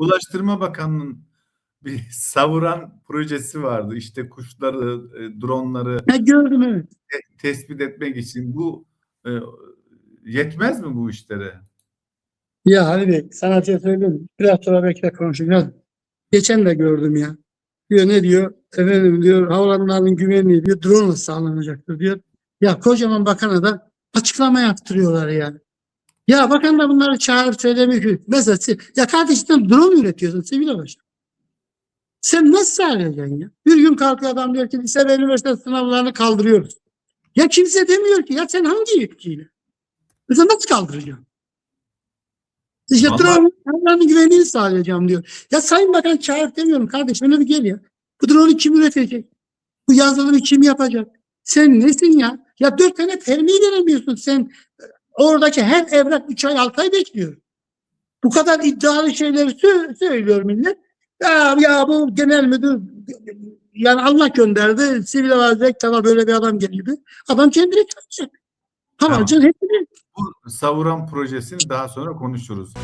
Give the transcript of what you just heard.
Ulaştırma Bakanlığı'nın bir savuran projesi vardı. İşte kuşları, e, dronları Ha, gördüm evet. te- tespit etmek için. Bu e, yetmez mi bu işlere? Ya Ali Bey sana şey söyleyeyim. Biraz sonra belki de konuşacağız. Geçen de gördüm ya. Diyor ne diyor? Efendim diyor havaalanlarının güvenliği diyor drone sağlanacaktır diyor. Ya kocaman bakana da açıklama yaptırıyorlar yani. Ya bakan da bunları çağırıp söylemiyor ki. Mesela ya kardeşim drone üretiyorsun sivil başkan. Sen nasıl sağlayacaksın ya? Bir gün kalkıyor adam diyor ki lise ve üniversite sınavlarını kaldırıyoruz. Ya kimse demiyor ki ya sen hangi yetkiyle? Mesela nasıl kaldıracaksın? İşte drone güvenliğini sağlayacağım diyor. Ya Sayın Bakan çağır demiyorum kardeş öyle bir gel ya. Bu drone'u kim üretecek? Bu yazılımı kim yapacak? Sen nesin ya? Ya dört tane termiği veremiyorsun sen. Oradaki her evrak üç ay altı ay bekliyor. Bu kadar iddialı şeyleri sö- söylüyor millet. Ya, ya bu genel müdür yani Allah gönderdi. Sivil havacılık tamam böyle bir adam geliyordu. Adam kendini çalışacak. Havacının hepsini Bu savuran projesini daha sonra konuşuruz.